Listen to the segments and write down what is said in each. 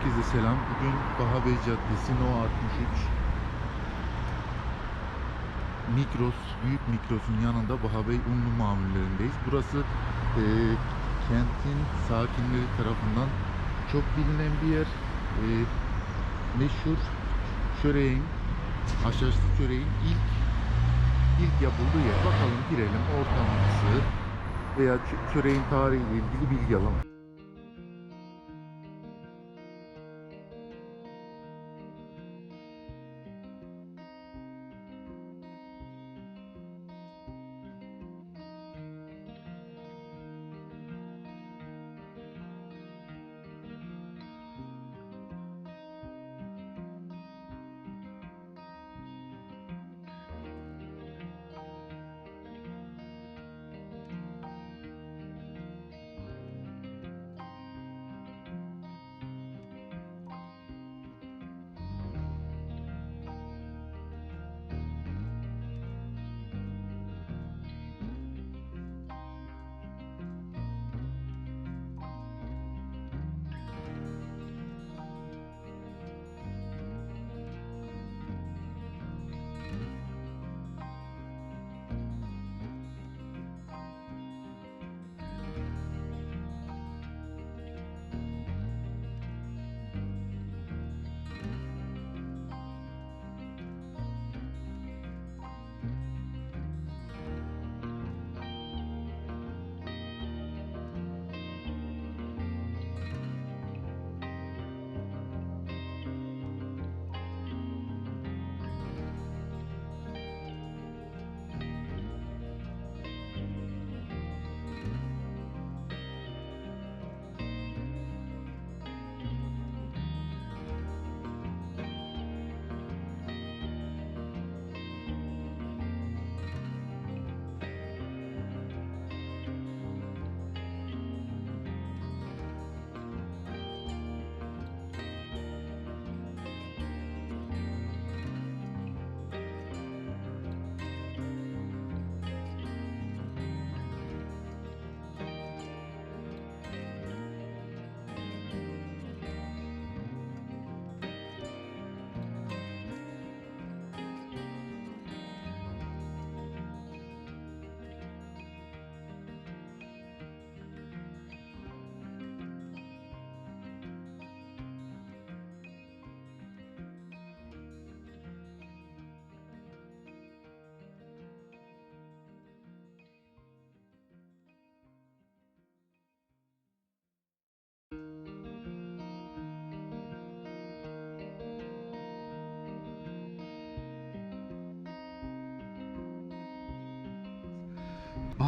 Herkese selam. Bugün Baha Bey Caddesi No 63 Mikros, Büyük Mikros'un yanında Baha Unlu mamullerindeyiz. Burası e, kentin sakinleri tarafından çok bilinen bir yer. E, meşhur çöreğin, haşhaşlı çöreğin ilk ilk yapıldığı yer. Bakalım girelim ortam veya çöreğin tarihiyle ilgili bilgi alalım.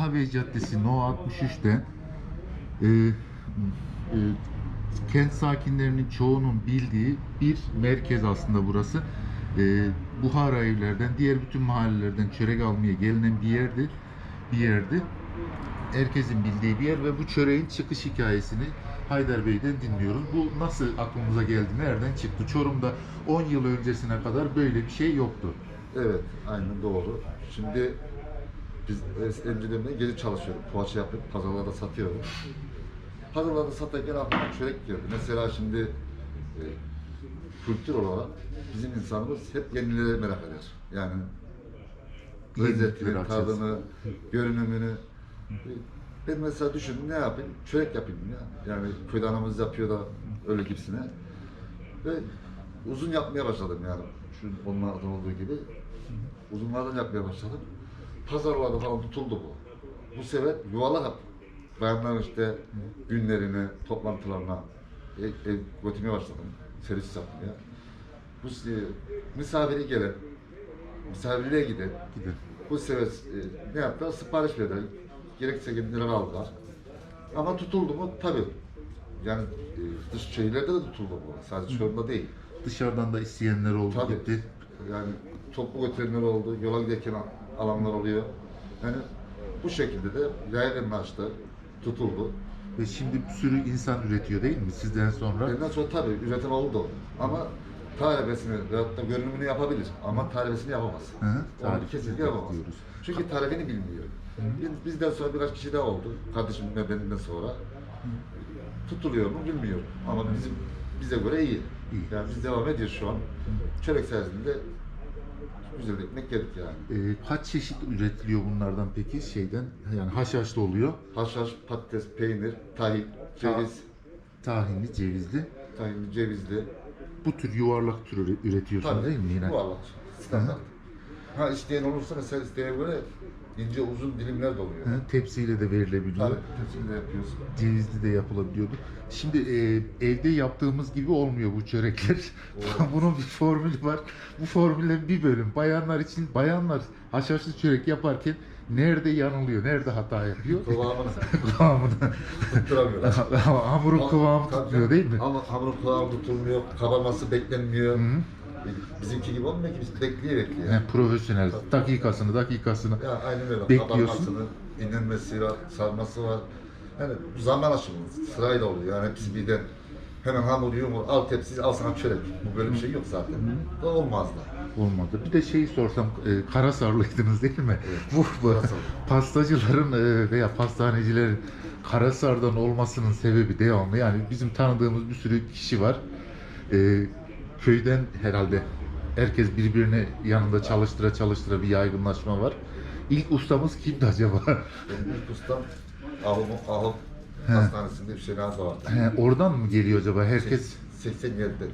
Bahabey Caddesi No 63'te e, e, kent sakinlerinin çoğunun bildiği bir merkez aslında burası. E, Buhara evlerden, diğer bütün mahallelerden çörek almaya gelinen bir yerdi. Bir yerdi. Herkesin bildiği bir yer ve bu çöreğin çıkış hikayesini Haydar Bey'den dinliyoruz. Bu nasıl aklımıza geldi, nereden çıktı? Çorum'da 10 yıl öncesine kadar böyle bir şey yoktu. Evet, aynen doğru. Şimdi biz önceden gece çalışıyorum. Poğaça yapıp pazarlarda satıyorum. Pazarlarda satarken aklıma çörek geldi. Mesela şimdi e, kültür olarak bizim insanımız hep yenilere merak eder. Yani lezzetini, tadını, görünümünü. Ben mesela düşündüm ne yapayım? Çörek yapayım ya. Yani köyde anamız yapıyor da öyle gibisine. Ve uzun yapmaya başladım yani. Şu onlardan olduğu gibi. Uzunlardan yapmaya başladım. Pazarlarda falan tutuldu bu. Bu sefer yuvarlak yap. Bayanlar işte günlerini, toplantılarına ev götürmeye başladım. Servis yapmaya. Bu e, misafiri gelen, misafirliğe giden, Gidin. bu sefer e, ne yaptılar? Sipariş verdiler. Gerekse kendileri aldılar. Ama tutuldu mu? Tabii. Yani e, dış şehirlerde de tutuldu bu. Sadece Çorum'da değil. Dışarıdan da isteyenler oldu Tabii. gitti. Yani toplu götürenler oldu, yola giderken alanlar oluyor. Yani bu şekilde de yaygınlaştı, açtı, tutuldu. Ve şimdi bir sürü insan üretiyor değil mi sizden sonra? Ondan sonra tabii üretim oldu. Ama tarifesini veyahut da görünümünü yapabilir ama tarifesini yapamaz. Hı hı, Onu kesinlikle yapamaz. diyoruz. Çünkü tarifini bilmiyor. Biz- Bizden sonra birkaç kişi daha oldu. Kardeşim ve benimden sonra. Tutuluyor mu bilmiyorum. Ama bizim bize göre iyi. İyi. Yani biz devam ediyoruz şu an. Çörek sayesinde güzel ekmek yedik yani. Ee, kaç çeşit üretiliyor bunlardan peki şeyden? Yani haşhaşlı oluyor. Haşhaş, patates, peynir, tahin, ceviz, Tahinli, cevizli. tahinli, cevizli. Bu tür yuvarlak tür üre- üretiyorsun değil mi yine? Bu Allah standart. Ha isteyen olursa mesela isteğe göre ince uzun dilimler de oluyor. Hı, Tepsiyle de verilebiliyor. Tabii tepsini de yapıyoruz. Cevizli de yapılabiliyordu. Şimdi e, evde yaptığımız gibi olmuyor bu çörekler. Bunun bir formülü var. Bu formülün bir bölüm. Bayanlar için, bayanlar haşhaşlı çörek yaparken nerede yanılıyor, nerede hata yapıyor? Kıvamını Kıvamını. tutturamıyorlar. Hamurun kıvamı tutmuyor değil mi? Ama hamurun kıvamı tutulmuyor, kabarması beklenmiyor. Hı hı. Bizimki gibi olmuyor ki biz bekliyor bekliyor. Yani profesyonel. Dakikasını, dakikasını. Ya aynen öyle. Bekliyorsun. Kabarmasını, dinlenmesi var, sarması var. Yani zaman aşımı sırayla oluyor. Yani hepsi birden hemen hamur yumur, al tepsi, al sana çörek. Bu böyle bir şey yok zaten. Da olmaz da. Olmadı. Bir de şeyi sorsam, e, Karasarlıydınız değil mi? Evet, Bu, bu Karasarlı. pastacıların e, veya pastanecilerin Karasar'dan olmasının sebebi devamlı. Yani bizim tanıdığımız bir sürü kişi var. E, köyden herhalde herkes birbirine yanında çalıştıra çalıştıra bir yaygınlaşma var. İlk ustamız kimdi acaba? Benim ilk ustam Ahım, Ahım He. Hastanesi'nde Hüseyin abi vardı. He, oradan mı geliyor acaba? Herkes 87'de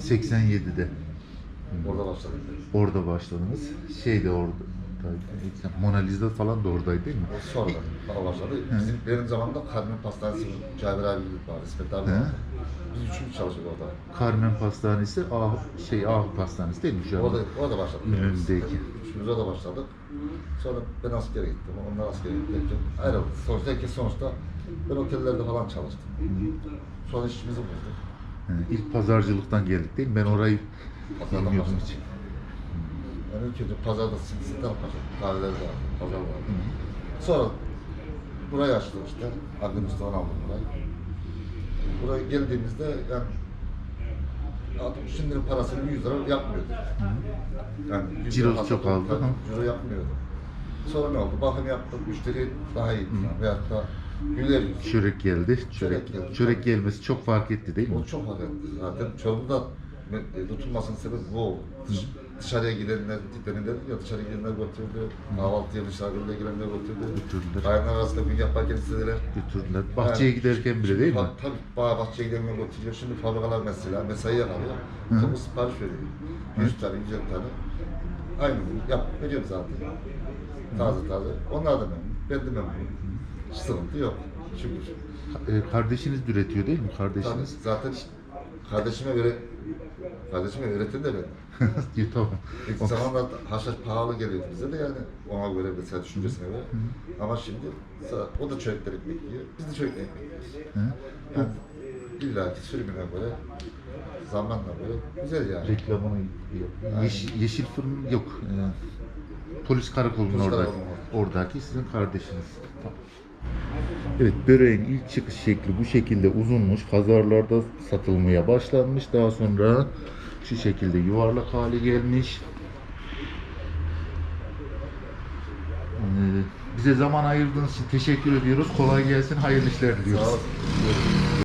87'de orada başladım. orada başladınız. Şey de orada. Mona Lisa falan da oradaydı değil mi? O sonra başladı. Bizim benim zamanımda Carmen Pastanesi Cabir abi var, İsmet abi He. Biz üçümüz çalışıyorduk orada. Carmen Pastanesi, Ah şey Ah Pastanesi değil mi şu an? Orada, orada başladık. Önündeki. Üçümüz orada başladık. Sonra ben askere gittim. Onlar askere gittim. Ayrıldık. Sonuçta herkes sonuçta ben otellerde falan çalıştım. Sonra işimizi bulduk. He, ilk pazarcılıktan geldik değil mi? Ben orayı Pazardan bilmiyordum başladık. hiç. Yani ilk önce pazarda simsitten başladık. Kahveler vardı, pazar vardı. Sonra burayı açtık işte. Adem Usta'dan aldım burayı. Buraya geldiğimizde yani adam şimdinin parasını 100 lira yapmıyordu. Yani 100 lira hasat çok aldı, tabii. Ciro yapmıyordu. Sonra ne oldu? Bakım yaptık, müşteri daha iyi. Yani veyahut da güler yüz. Çörek geldi. Çörek, Çörek geldi. çörek gelmesi çok fark etti değil mi? O çok etti zaten. Çorum'da e, tutulmasının sebebi bu oldu. Dış- dışarıya gidenler, gidenler dedik ya dışarı gidenler götürdü. Kahvaltıya dışarıya gidenler götürdü. Götürdüler. Bayanlar arasında gün yaparken istediler. Götürdüler. Bahçeye Yani giderken bile değil mi? Tabii, tabii bağ bahçeye gidenler götürüyor. Şimdi fabrikalar mesela mesaiye kalıyor. Hı. Kapı sipariş veriyor. 100 tane, 150 tane. Aynı gün yap, veriyorum zaten. Taze taze. Onlar da memnun. Ben de memnunum. Hiç sıkıntı yok. Şükür. Ee, kardeşiniz de üretiyor değil mi? Tabii, Kardeşiniz. zaten kardeşime göre kardeşime öğretin de ben. Diyor, tamam. İlk zamanlar haşhaş pahalı geliyordu bize de yani ona göre mesela düşüncesine göre. Ama şimdi o da çörükler ekmek yiyor, biz de çörükler ekmek yiyoruz. Yani illa ki sürümüne göre, zamanla göre güzel yani. Reklamını yeşil, yeşil fırın yok. Ee, polis karakolunun Polis orada. karakolunun Oradaki sizin kardeşiniz. Evet, böreğin ilk çıkış şekli bu şekilde uzunmuş. Pazarlarda satılmaya başlanmış. Daha sonra şu şekilde yuvarlak hale gelmiş. Ee, bize zaman ayırdığınız için teşekkür ediyoruz. Kolay gelsin, hayırlı işler diliyoruz. Sağ olun.